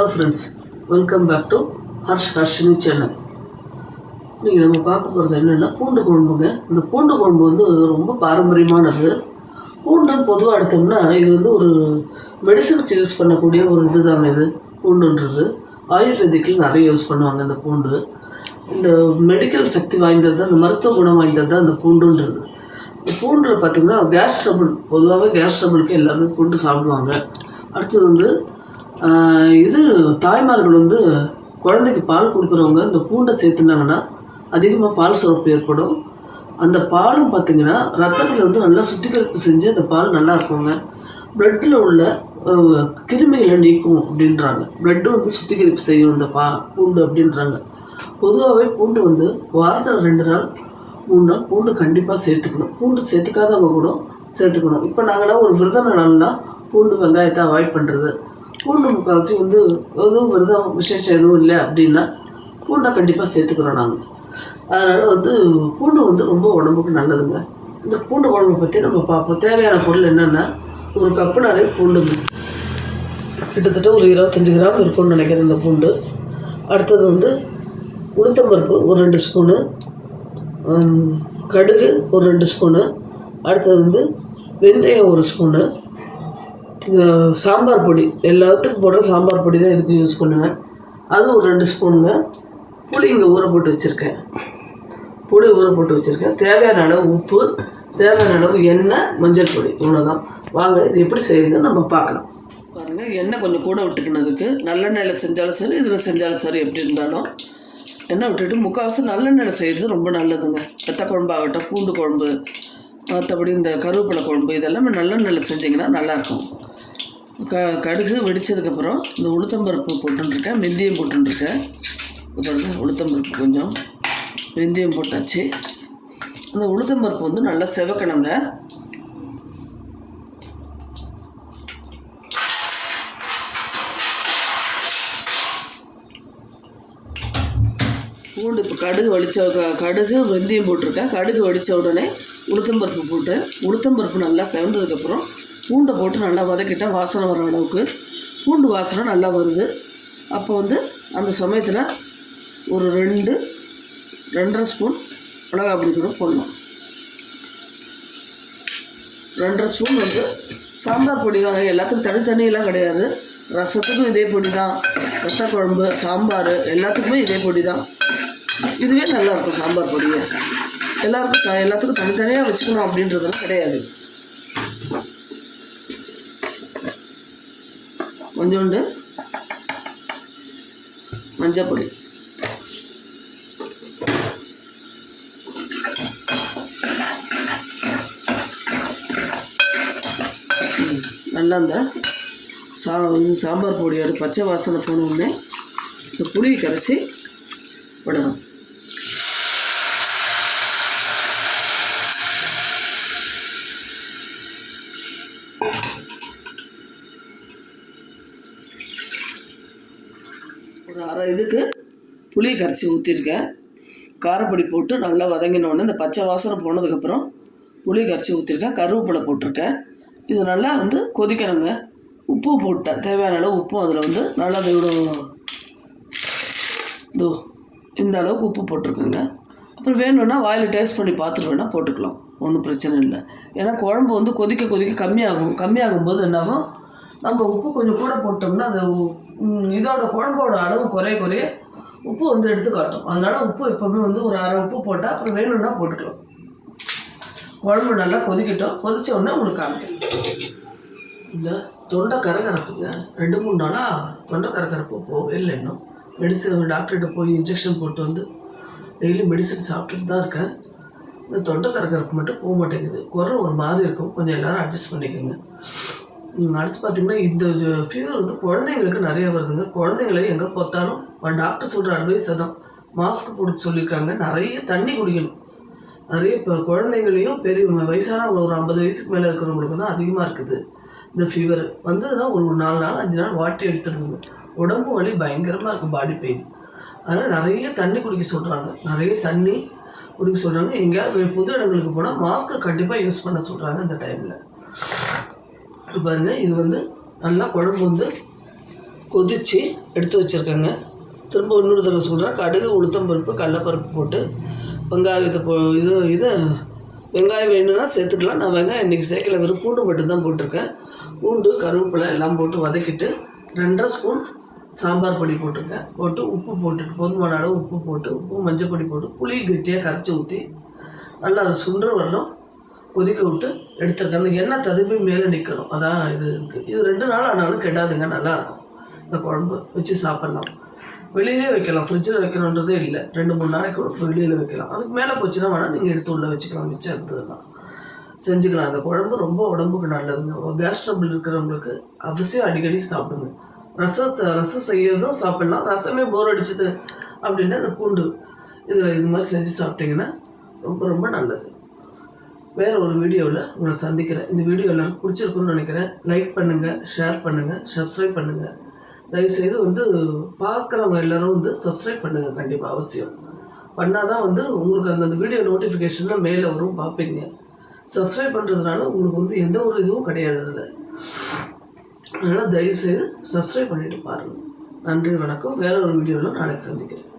Hello friends welcome back to Harsh Harshini channel நீங்கள் நம்ம பார்க்க போகிறது என்னென்னா பூண்டு குழம்புங்க. இந்த பூண்டு குழம்பு வந்து ரொம்ப பாரம்பரியமானது. பூண்டுன்னு பொதுவாக எடுத்தோம்னா இது வந்து ஒரு மெடிசனுக்கு யூஸ் பண்ணக்கூடிய ஒரு இதுதாங்க இது பூண்டுன்றது. ஆயுர்வேதிக்கில் நிறைய யூஸ் பண்ணுவாங்க இந்த பூண்டு. இந்த மெடிக்கல் சக்தி வாய்ந்தது தான் இந்த மருத்துவ குணம் வாய்ந்தது தான் இந்த பூண்டுன்றது. இந்த பூண்டில் பார்த்திங்கன்னா கேஸ் ட்ரபிள் பொதுவாகவே கேஸ் ட்ரபிளுக்கு எல்லாருமே பூண்டு சாப்பிடுவாங்க. அடுத்தது வந்து இது தாய்மார்கள் வந்து குழந்தைக்கு பால் கொடுக்குறவங்க இந்த பூண்டை சேர்த்துனாங்கன்னா அதிகமாக பால் சுரப்பு ஏற்படும். அந்த பாலும் பார்த்திங்கன்னா ரத்தத்தில் வந்து நல்லா சுத்திகரிப்பு செஞ்சு அந்த பால் நல்லா இருக்குங்க. பிளட்டில் உள்ள கிருமிகளை நீக்கும் அப்படின்றாங்க. பிளட்டு வந்து சுத்திகரிப்பு செய்யும் இந்த பா பூண்டு அப்படின்றாங்க. பொதுவாகவே பூண்டு வந்து வாரத்தில் ரெண்டு நாள் மூணு நாள் பூண்டு கண்டிப்பாக சேர்த்துக்கணும். பூண்டு சேர்த்துக்காதவங்க கூட சேர்த்துக்கணும். இப்போ நாங்களாம் ஒரு விரத நாள்னால் பூண்டு வெங்காயத்தை அவாய்ட் பண்ணுறது பூண்டு முக்கால்வாசி வந்து எதுவும் விரதம் விசேஷம் எதுவும் இல்லை அப்படின்னா பூண்டை கண்டிப்பாக சேர்த்துக்கிறோம் நாங்கள் அதனால் வந்து பூண்டு வந்து ரொம்ப உடம்புக்கு நல்லதுங்க. இந்த பூண்டு குழம்பு பற்றி நம்ம பார்ப்போம். தேவையான பொருள் என்னென்னா ஒரு கப்பு நிறைய பூண்டுங்க. கிட்டத்தட்ட ஒரு இருபத்தஞ்சி கிராம் இருக்கும்னு நினைக்கிறேன் இந்த பூண்டு. அடுத்தது வந்து உளுத்தம்பருப்பு ஒரு ரெண்டு ஸ்பூனு. கடுகு ஒரு ரெண்டு ஸ்பூனு. அடுத்தது வந்து வெந்தயம் ஒரு ஸ்பூனு. சாம்பார் பொடி. எல்லாத்துக்கும் போடுற சாம்பார் பொடி தான் இதுக்கு யூஸ் பண்ணுவேன். அது ஒரு ரெண்டு ஸ்பூனுங்க. புளி இங்கே ஊற போட்டு வச்சுருக்கேன். புளி ஊற போட்டு வச்சுருக்கேன். தேவையான அளவு உப்பு தேவையான அளவு எண்ணெய் மஞ்சள் பொடி இவ்வளோதான் வாங்க இது எப்படி செய்யுதுன்னு நம்ம பார்க்கலாம். பாருங்கள் எண்ணெய் கொஞ்சம் கூட விட்டுக்கணுதுக்கு நல்லெண்ணெயில் செஞ்சாலும் சரி இதில் செஞ்சாலும் சரி எப்படி இருந்தாலும். எண்ணெய் விட்டுட்டு முக்கால்வாசி நல்லெண்ணெயில் செய்கிறது ரொம்ப நல்லதுங்க. வெத்த குழம்பாகட்டும் பூண்டு குழம்பு மற்றபடி இந்த கருவேப்பிலை குழம்பு இதெல்லாமே நல்லெண்ணெயில் செஞ்சிங்கன்னா நல்லாயிருக்கும். க கடுகு வெடித்ததுக்கப்புறம் இந்த உளுத்தம்பருப்பு போட்டுருக்கேன் வெந்தயம் போட்டுருக்கேன் பாருங்க உளுத்தம்பருப்பு கொஞ்சம் வெந்தயம் போட்டாச்சு. இந்த உளுத்தம்பருப்பு வந்து நல்லா செவக்கணுங்க. பூண்டு இப்போ கடுகு வலிச்ச கடுகு வெந்தயம் போட்டிருக்கேன். கடுகு வடித்த உடனே உளுத்தம்பருப்பு போட்டு உளுத்தம்பருப்பு நல்லா செவந்ததுக்கப்புறம் பூண்டை போட்டு நல்லா வதக்கிட்டால் வாசனை வர அளவுக்கு பூண்டு வாசனை நல்லா வருது. அப்போ வந்து அந்த சமயத்தில் ஒரு ரெண்டு ரெண்டரை ஸ்பூன் மிளகா பொடி கூட போடணும். ரெண்டரை ஸ்பூன் வந்து சாம்பார் பொடி தான். எல்லாத்துக்கும் தனித்தனியெல்லாம் கிடையாது. ரசத்துக்கும் இதே பொடி தான். ரத்த குழம்பு சாம்பார் எல்லாத்துக்குமே இதே பொடி தான். இதுவே நல்லா இருக்கும் சாம்பார் பொடியை. எல்லாருக்கும் எல்லாத்துக்கும் தனித்தனியாக வச்சுக்கணும் அப்படின்றதெல்லாம் கிடையாது. கொஞ்சோண்டு மஞ்சள் பொடி நல்லா இந்த சா சாம்பார் பொடியோட பச்சை வாசனை போனோடனே இந்த புளியை கரைச்சி விடணும். ஒரு அரை இதுக்கு புளி கரைச்சி ஊற்றிருக்கேன் காரப்பொடி போட்டு நல்லா வதங்கினோடனே இந்த பச்சை வாசனை போனதுக்கப்புறம் புளி கரைச்சி ஊற்றிருக்கேன் கருவேப்பிலை போட்டிருக்கேன். இது நல்லா வந்து கொதிக்கணுங்க. உப்பு போட்டேன். தேவையான அளவு உப்பும் அதில் வந்து நல்லா இதோட இதோ இந்த அளவுக்கு உப்பு போட்டிருக்குங்க. அப்புறம் வேணும்னா வாயில் டேஸ்ட் பண்ணி பார்த்துட்டு வேணால் போட்டுக்கலாம். ஒன்றும் பிரச்சனை இல்லை. ஏன்னா குழம்பு வந்து கொதிக்க கொதிக்க கம்மியாகும். கம்மியாகும் போது என்னாகும்? நம்ம உப்பு கொஞ்சம் கூட போட்டோம்னா அது இதோட குழம்போட அளவு குறைய குறைய உப்பு வந்து எடுத்து காட்டும் அதனால் உப்பு எப்போவுமே வந்து ஒரு அரை உப்பு போட்டால் அப்புறம் வேணும்னா போட்டுக்கலாம். குழம்பு நல்லா கொதிக்கட்டும். கொதிச்ச உடனே உங்களுக்கு காமிக்கிறேன். இந்த தொண்டை கரகரப்புங்க ரெண்டு மூணு நாளாக தொண்டை கரகரப்பு போகவே இல்லை இன்னும். மெடிசன் டாக்டர்கிட்ட போய் இன்ஜெக்ஷன் போட்டு வந்து டெய்லி மெடிசன் சாப்பிட்டுட்டு தான் இருக்கேன். இந்த தொண்டை கரகரப்பு மட்டும் போக மாட்டேங்குது. குரல் ஒரு மாதிரி இருக்கும். கொஞ்சம் எல்லாரும் அட்ஜஸ்ட் பண்ணிக்கோங்க. அடுத்து பார்த்தீங்கன்னா இந்த ஃபீவர் வந்து குழந்தைங்களுக்கு நிறைய வருதுங்க. குழந்தைங்களை எங்கே பார்த்தாலும் டாக்டர் சொல்கிற அட்வைஸ் அதான். மாஸ்க் போட்டு சொல்லியிருக்காங்க. நிறைய தண்ணி குடிக்கணும். நிறைய இப்போ குழந்தைங்களையும் பெரிய வயசானவங்க ஒரு ஐம்பது வயசுக்கு மேலே இருக்கிறவங்களுக்கு தான் அதிகமாக இருக்குது. இந்த ஃபீவர் வந்ததுன்னா ஒரு நாலு நாள் அஞ்சு நாள் வாட்டி எடுத்துடுங்க. உடம்பு வலி பயங்கரமாக இருக்கும் பாடி பெயின் அதனால் நிறைய தண்ணி குடிக்க சொல்கிறாங்க நிறைய தண்ணி குடிக்க சொல்கிறாங்க எங்கேயாவது புது பொது இடங்களுக்கு போனால் மாஸ்க்கை கண்டிப்பாக யூஸ் பண்ண சொல்கிறாங்க அந்த டைமில் பாருங்கள் இது வந்து நல்லா குழம்பு வந்து கொதித்து எடுத்து வச்சுருக்கேங்க. திரும்ப இன்னொரு தடவை சொல்கிறேன் கடுகு உளுத்தம் பருப்பு கடலப்பருப்பு போட்டு வெங்காயத்தை போ இது இதை வெங்காயம் வேணும்னா சேர்த்துக்கலாம். நான் வெங்காயம் இன்றைக்கி சேர்க்கல. வெறும் பூண்டு மட்டும்தான் போட்டிருக்கேன். பூண்டு கருவேப்பிலை எல்லாம் போட்டு வதக்கிட்டு ரெண்டரை ஸ்பூன் சாம்பார் பொடி போட்டிருக்கேன். போட்டு உப்பு போட்டுட்டு போதுமான அளவு உப்பு போட்டு உப்பு மஞ்சள் பொடி போட்டு புளி கெட்டியாக கரைச்சி ஊற்றி நல்லா அதை சுண்டுற வரலும் கொதிக்க விட்டு எடுத்துருக்கேன். அந்த எண்ணெய் ததுப்பி மேலே நிற்கணும். அதான் இது இருக்குது இது ரெண்டு நாள் ஆனாலும் கெடாதுங்க. நல்லாயிருக்கும் இந்த குழம்பு வச்சு சாப்பிட்லாம். வெளியிலே வைக்கலாம். ஃப்ரிட்ஜில் வைக்கணுன்றதே இல்லை. ரெண்டு மூணு நாளைக்கு கூட வெளியில் வைக்கலாம். அதுக்கு மேலே போச்சுன்னா வேணால் நீங்கள் எடுத்து உள்ளே வச்சுக்கலாம். மிச்சம் இருந்ததுன்னா செஞ்சுக்கலாம். அந்த குழம்பு ரொம்ப உடம்புக்கு நல்லதுங்க. கேஸ் ட்ரபிள் இருக்கிறவங்களுக்கு அவசியம் அடிக்கடி சாப்பிடுங்க. ரசத்தை ரசம் செய்யறதும் சாப்பிட்லாம். ரசமே போர் அடிச்சது அப்படின்னா அந்த பூண்டு இதில் இது மாதிரி செஞ்சு சாப்பிட்டிங்கன்னா ரொம்ப ரொம்ப நல்லது. வேற ஒரு வீடியோவில் உங்களை சந்திக்கிறேன். இந்த வீடியோ எல்லாரும் பிடிச்சிருக்குன்னு நினைக்கிறேன். லைக் பண்ணுங்கள் ஷேர் பண்ணுங்கள் சப்ஸ்கிரைப் பண்ணுங்கள் தயவுசெய்து வந்து பார்க்குறவங்க எல்லாரும் வந்து சப்ஸ்கிரைப் பண்ணுங்கள் கண்டிப்பாக அவசியம். பண்ணால் தான் வந்து உங்களுக்கு அந்த வீடியோ நோட்டிஃபிகேஷனில் மேலே வரும் பார்ப்பீங்க. சப்ஸ்கிரைப் பண்ணுறதுனால உங்களுக்கு வந்து எந்த ஒரு இதுவும் கிடையாது அதில் அதனால் தயவுசெய்து சப்ஸ்கிரைப் பண்ணிவிட்டு பாருங்கள் நன்றி வணக்கம். வேற ஒரு வீடியோவில் நாளைக்கு சந்திக்கிறேன்.